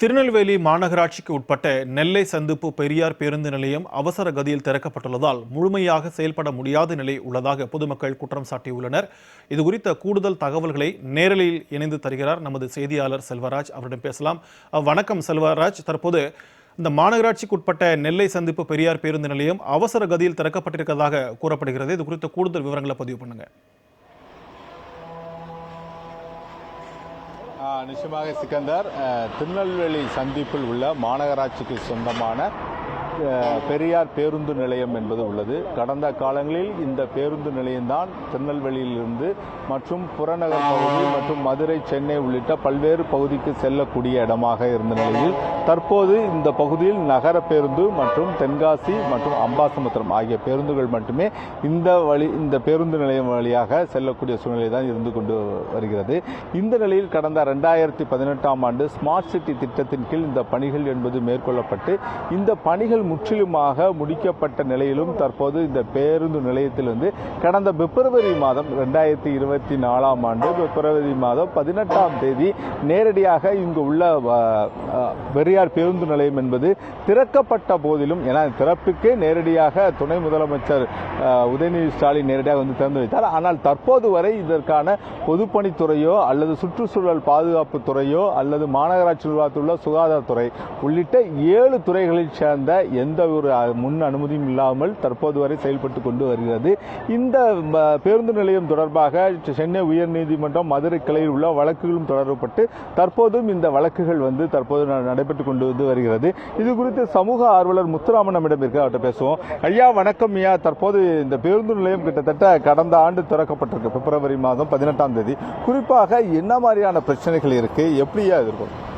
திருநெல்வேலி மாநகராட்சிக்கு உட்பட்ட நெல்லை சந்திப்பு பெரியார் பேருந்து நிலையம் அவசர கதியில் திறக்கப்பட்டுள்ளதால் முழுமையாக செயல்பட முடியாத நிலை உள்ளதாக பொதுமக்கள் குற்றம் சாட்டியுள்ளனர். இது குறித்த கூடுதல் தகவல்களை நேரலையில் இணைந்து தருகிறார் நமது செய்தியாளர் செல்வராஜ். அவரிடம் பேசலாம். வணக்கம் செல்வராஜ். தற்போது இந்த மாநகராட்சிக்கு உட்பட்ட நெல்லை சந்திப்பு பெரியார் பேருந்து நிலையம் அவசர கதியில் திறக்கப்பட்டிருக்கிறதாக கூறப்படுகிறது. இது குறித்த கூடுதல் விவரங்களை பதிவு பண்ணுங்க. நிச்சயமாக சிக்கந்தர். திருநெல்வேலி சந்திப்பில் உள்ள மாநகராட்சிக்கு சொந்தமான பெரியார் பேருந்து நிலையம் என்பது உள்ளது. கடந்த காலங்களில் இந்த பேருந்து நிலையம்தான் திருநெல்வேலியிலிருந்து மற்றும் புறநகர் பகுதி மற்றும் மதுரை சென்னை உள்ளிட்ட பல்வேறு பகுதிக்கு செல்லக்கூடிய இடமாக இருந்த நிலையில் தற்போது இந்த பகுதியில் நகர பேருந்து மற்றும் தென்காசி மற்றும் அம்பாசமுத்திரம் ஆகிய பேருந்துகள் மட்டுமே இந்த வழி இந்த பேருந்து நிலையம் வழியாக செல்லக்கூடிய சூழ்நிலை தான் இருந்து கொண்டு வருகிறது. இந்த நிலையில் கடந்த ரெண்டாயிரத்தி பதினெட்டாம் ஆண்டு ஸ்மார்ட் சிட்டி திட்டத்தின் கீழ் இந்த பணிகள் என்பது மேற்கொள்ளப்பட்டு இந்த பணிகள் முற்றிலுமாக முடிக்கப்பட்ட நிலையிலும் தற்போது இந்த பேருந்து நிலையத்திலிருந்து கடந்த பிப்ரவரி மாதம் ரெண்டாயிரத்தி இருபத்தி நாலாம் ஆண்டு பிப்ரவரி மாதம் பதினெட்டாம் தேதி நேரடியாக இங்கு உள்ள பெரியார் பேருந்து நிலையம் என்பது திறக்கப்பட்ட போதிலும் ஏன்னா திறப்புக்கே நேரடியாக துணை முதலமைச்சர் உதயநிதி ஸ்டாலின் நேரடியாக வந்து திறந்து வைத்தார். ஆனால் தற்போது வரை இதற்கான பொதுப்பணித்துறையோ அல்லது சுற்றுச்சூழல் பாதுகாப்பு துறையோ அல்லது மாநகராட்சி நிர்வாகத்தில் உள்ள சுகாதாரத்துறை உள்ளிட்ட ஏழு துறைகளைச் சேர்ந்த எந்த ஒரு முன் அனுமதியும் இல்லாமல் தற்போது வரை செயல்பட்டு கொண்டு வருகிறது. இந்த பேருந்து நிலையம் தொடர்பாக சென்னை உயர்நீதிமன்றம் மதுரை கிளையில் உள்ள வழக்குகளும் தொடரப்பட்டு தற்போதும் இந்த வழக்குகள் வந்து தற்போது ந- கொண்டு வந்து வருகிறது. இது குறித்து சமூக ஆர்வலர் முத்துராமன் நம்மிடம் இருக்க. அவர்கிட்ட பேசுவோம். ஐயா வணக்கம் ஐயா. தற்போது இந்த பேருந்து நிலையம் கிட்டத்தட்ட கடந்த ஆண்டு திறக்கப்பட்டிருக்கு. பிப்ரவரி மாதம் பதினெட்டாம் தேதி. குறிப்பாக என்ன மாதிரியான பிரச்சனைகள் இருக்கு? எப்படியா இருக்கும்?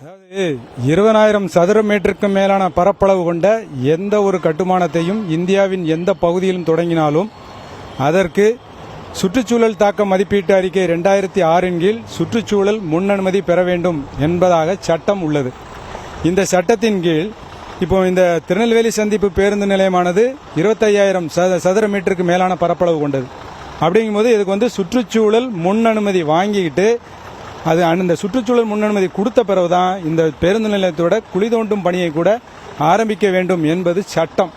அதாவது இருபதாயிரம் சதுர மீட்டருக்கு மேலான பரப்பளவு கொண்ட எந்த ஒரு கட்டுமானத்தையும் இந்தியாவின் எந்த பகுதியிலும் தொடங்கினாலும் அதற்கு சுற்றுச்சூழல் தாக்க மதிப்பீட்டு அறிக்கை ரெண்டாயிரத்தி ஆறின் கீழ் சுற்றுச்சூழல் முன் அனுமதி பெற வேண்டும் என்பதாக சட்டம் உள்ளது. இந்த சட்டத்தின் கீழ் இப்போ இந்த திருநெல்வேலி சந்திப்பு பேருந்து நிலையமானது இருபத்தையாயிரம் சத- சதுர மீட்டருக்கு மேலான பரப்பளவு கொண்டது. அப்படிங்கும்போது இதுக்கு வந்து சுற்றுச்சூழல் முன் அனுமதி வாங்கிக்கிட்டு அது அந்த சுற்றுச்சூழல் முன் அனுமதி கொடுத்த பிறகுதான் இந்த பேருந்து நிலையத்தோட குழி தோண்டும் பணியை கூட ஆரம்பிக்க வேண்டும் என்பது சட்டம்.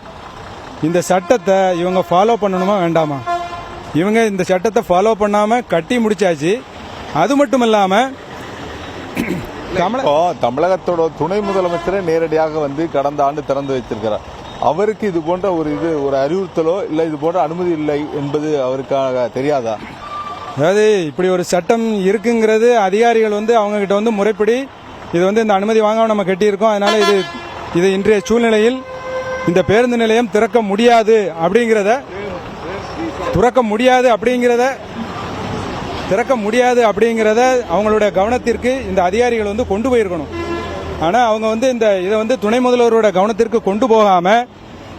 இந்த சட்டத்தை இவங்க ஃபாலோ பண்ணணுமா வேண்டாமா? இவங்க இந்த சட்டத்தை ஃபாலோ பண்ணாம கட்டி முடிச்சாச்சு. அது மட்டும் இல்லாம தமிழ இப்போ தமிழகத்தோட துணை முதலமைச்சரே நேரடியாக வந்து கடந்த ஆண்டு திறந்து வைத்திருக்கிறார். அவருக்கு இது போன்ற ஒரு இது ஒரு அறிவுறுத்தலோ இல்ல இது போன்ற அனுமதி இல்லை என்பது அவருக்காக தெரியாதா? அதாவது இப்படி ஒரு சட்டம் இருக்குங்கிறது அதிகாரிகள் வந்து அவங்க கிட்ட வந்து முறைப்படி இது வந்து இந்த அனுமதி வாங்காமல் நம்ம கட்டியிருக்கோம். அதனால இது இது இன்றைய சூழ்நிலையில் இந்த பேருந்து நிலையம் திறக்க முடியாது அப்படிங்கிறத திறக்க முடியாது அப்படிங்கிறத திறக்க முடியாது அப்படிங்கிறத அவங்களுடைய கவனத்திற்கு இந்த அதிகாரிகள் வந்து கொண்டு போயிருக்கணும். ஆனால் அவங்க வந்து இந்த இதை வந்து துணை முதல்வரோட கவனத்திற்கு கொண்டு போகாமல்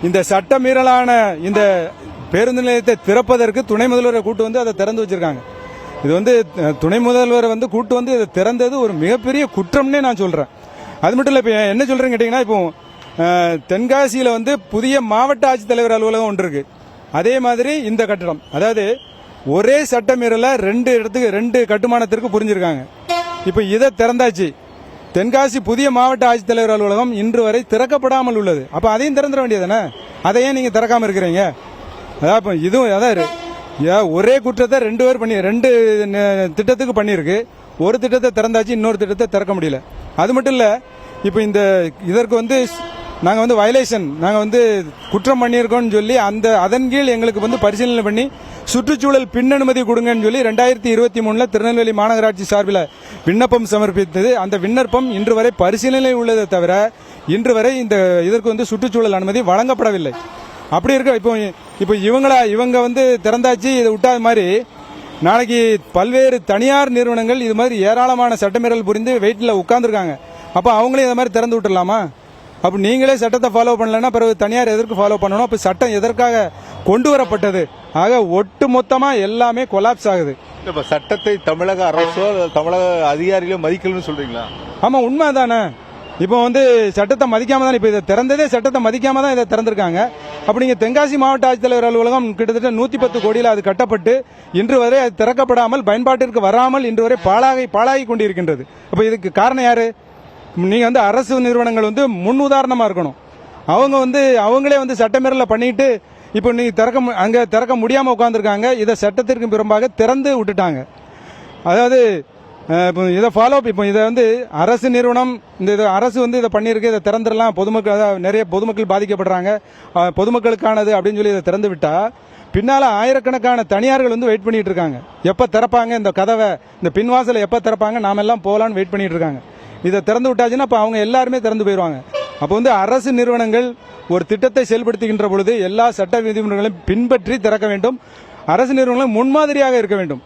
இந்த சட்டமீறலான இந்த பேருந்து நிலையத்தை திறப்பதற்கு துணை முதல்வரை கூட்டு வந்து அதை திறந்து வச்சிருக்காங்க. இது வந்து துணை முதல்வரை வந்து கூட்டு வந்து இதை திறந்தது ஒரு மிகப்பெரிய குற்றம்னே நான் சொல்றேன். அது மட்டும் இல்லை இப்போ என்ன சொல்றேன்னு கேட்டிங்கன்னா இப்போ தென்காசியில் வந்து புதிய மாவட்ட ஆட்சித்தலைவர் அலுவலகம் ஒன்று இருக்கு. அதே மாதிரி இந்த கட்டடம். அதாவது ஒரே சட்டமீறல ரெண்டு இடத்துக்கு ரெண்டு கட்டுமானத்திற்கு புரிஞ்சிருக்காங்க. இப்போ இதை திறந்தாச்சு. தென்காசி புதிய மாவட்ட ஆட்சித்தலைவர் அலுவலகம் இன்று வரை திறக்கப்படாமல் உள்ளது. அப்ப அதையும் திறந்துட வேண்டியதானே அதை ஏன் நீங்க திறக்காம இருக்கிறீங்க? அதான் இப்போ இதுவும் அதான் இரு- ஒரே குற்றத்தை ரெண்டு பேர் பண்ணி ரெண்டு திட்டத்துக்கு பண்ணியிருக்கு. ஒரு திட்டத்தை திறந்தாச்சு இன்னொரு திட்டத்தை திறக்க முடியல. அது மட்டும் இல்லை இப்போ இந்த இதற்கு வந்து நாங்கள் வந்து வயலேஷன் நாங்கள் வந்து குற்றம் பண்ணியிருக்கோம்னு சொல்லி அந்த அதன் கீழ் எங்களுக்கு வந்து பரிசீலனை பண்ணி சுற்றுச்சூழல் பின் அனுமதி கொடுங்கன்னு சொல்லி ரெண்டாயிரத்தி இருபத்தி மூணில் திருநெல்வேலி மாநகராட்சி சார்பில் விண்ணப்பம் சமர்ப்பித்தது. அந்த விண்ணப்பம் இன்று வரை பரிசீலனை உள்ளதை தவிர இன்று வரை இந்த இதற்கு வந்து சுற்றுச்சூழல் அனுமதி வழங்கப்படவில்லை. அப்படி இருக்க இப்போ இப்போ இவங்களா இவங்க வந்து திறந்தாச்சு இதை விட்டாத மாதிரி நாளைக்கு பல்வேறு தனியார் நிறுவனங்கள் இது மாதிரி ஏராளமான சட்டமீறல் புரிந்து வெயிட்டில் உட்கார்ந்துருக்காங்க. அப்போ அவங்களே இதை மாதிரி திறந்து விட்டுடலாமா? அப்போ நீங்களே சட்டத்தை ஃபாலோ பண்ணலன்னா பிறகு தனியார் எதற்கு ஃபாலோ பண்ணணும்? அப்போ சட்டம் எதற்காக கொண்டு வரப்பட்டது? ஆக ஒட்டு மொத்தமாக எல்லாமே கொலாப்ஸ் ஆகுது. இப்ப சட்டத்தை தமிழக அரசோ தமிழக அதிகாரிகளோ மதிக்கலன்னு சொல்றீங்களா? ஆமாம் உண்மை தானே இப்போ வந்து சட்டத்தை மதிக்காம தான் இப்போ இதை திறந்ததே சட்டத்தை மதிக்காம தான் இதை திறந்திருக்காங்க. அப்படி நீங்க தென்காசி மாவட்ட ஆட்சித்தலைவர் அலுவலகம் கிட்டத்தட்ட நூத்தி பத்து கோடியில் அது கட்டப்பட்டு இன்று வரை அது திறக்கப்படாமல் பயன்பாட்டிற்கு வராமல் இன்று வரை பாழாகி பாழாகி கொண்டிருக்கின்றது. அப்போ இதுக்கு காரணம் யாரு? நீங்கள் வந்து அரசு நிறுவனங்கள் வந்து முன் உதாரணமாக இருக்கணும். அவங்க வந்து அவங்களே வந்து சட்டமீறலில் பண்ணிட்டு இப்போ நீங்கள் திறக்க அங்கே திறக்க முடியாமல் உட்காந்துருக்காங்க இதை சட்டத்திற்கு பிறம்பாக திறந்து விட்டுட்டாங்க. அதாவது இப்போ இதை ஃபாலோ இப்போ இதை வந்து அரசு நிறுவனம் இந்த இது அரசு வந்து இதை பண்ணியிருக்கு இதை திறந்துடலாம் பொதுமக்கள் நிறைய பொதுமக்கள் பாதிக்கப்படுறாங்க பொதுமக்களுக்கானது அப்படின்னு சொல்லி இதை திறந்து விட்டால் பின்னால் ஆயிரக்கணக்கான தனியார்கள் வந்து வெயிட் பண்ணிட்டு இருக்காங்க. எப்போ திறப்பாங்க இந்த கதவை இந்த பின்வாசலை எப்போ திறப்பாங்க நாம் எல்லாம் போகலான்னு வெயிட் பண்ணிட்டு இருக்காங்க. இதை திறந்து விட்டாச்சுன்னா அப்போ அவங்க எல்லாருமே திறந்து போயிடுவாங்க. அப்போ வந்து அரசு நிறுவனங்கள் ஒரு திட்டத்தை செயல்படுத்துகின்ற பொழுது எல்லா சட்ட விதிமுறைகளையும் பின்பற்றி திறக்க வேண்டும். அரசு நிறுவனங்கள் முன்மாதிரியாக இருக்க வேண்டும்.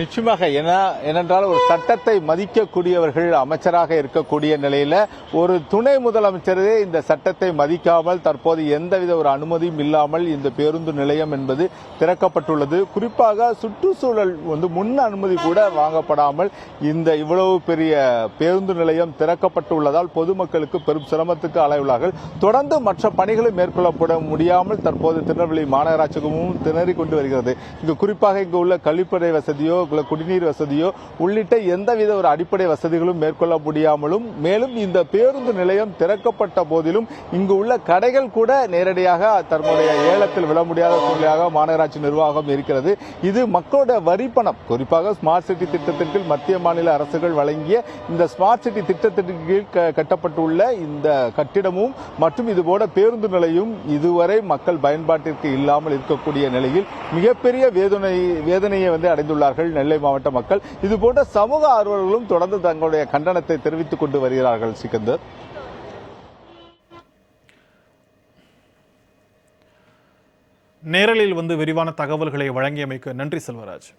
நிச்சயமாக ஏன்னா ஏனென்றால் ஒரு சட்டத்தை மதிக்கக்கூடியவர்கள் அமைச்சராக இருக்கக்கூடிய நிலையில் ஒரு துணை முதலமைச்சரே இந்த சட்டத்தை மதிக்காமல் தற்போது எந்தவித ஒரு அனுமதியும் இல்லாமல் இந்த பேருந்து நிலையம் என்பது திறக்கப்பட்டுள்ளது. குறிப்பாக சுற்றுச்சூழல் வந்து முன் அனுமதி கூட வாங்கப்படாமல் இந்த இவ்வளவு பெரிய பேருந்து நிலையம் திறக்கப்பட்டுள்ளதால் பொதுமக்களுக்கு பெரும் சிரமத்துக்கு ஆளாயுள்ளார்கள். தொடர்ந்து மற்ற பணிகளை மேற்கொள்ளப்பட முடியாமல் தற்போது திருநெல்வேலி மாநகராட்சியகமும் திணறிக் கொண்டு வருகிறது. இங்கு குறிப்பாக இங்கு உள்ள கழிப்பறை வசதியோ உள்ள குடிநீர் வசதியோ உள்ளிட்ட எந்தவித ஒரு அடிப்படை வசதிகளும் மேற்கொள்ள முடியாமலும் மேலும் இந்த பேருந்து நிலையம் திறக்கப்பட்ட போதிலும் இங்கு உள்ள கடைகள் கூட நேரடியாக தன்னுடைய ஏலத்தில் விட முடியாத சூழ்நிலையாக மாநகராட்சி நிர்வாகம் இருக்கிறது. இது மக்களோட வரிப்பணம். குறிப்பாக ஸ்மார்ட் சிட்டி திட்டத்தின் கீழ் மத்திய மாநில அரசுகள் வழங்கிய இந்த ஸ்மார்ட் சிட்டி திட்டத்தின் கீழ் கட்டப்பட்டுள்ள இந்த கட்டிடமும் மற்றும் இதுபோல பேருந்து நிலையம் இதுவரை மக்கள் பயன்பாட்டிற்கு இல்லாமல் இருக்கக்கூடிய நிலையில் மிகப்பெரிய வேதனை வேதனையை வந்து அடைந்துள்ளார்கள். நெல்லை மாவட்ட மக்கள் இது போன்ற சமூக ஆர்வலர்களும் தொடர்ந்து தங்களுடைய கண்டனத்தை தெரிவித்துக் கொண்டு வருகிறார்கள் சிக்கந்தர். நேரலில் வந்து விரிவான தகவல்களை வழங்கியமைக்கு நன்றி செல்வராஜ்.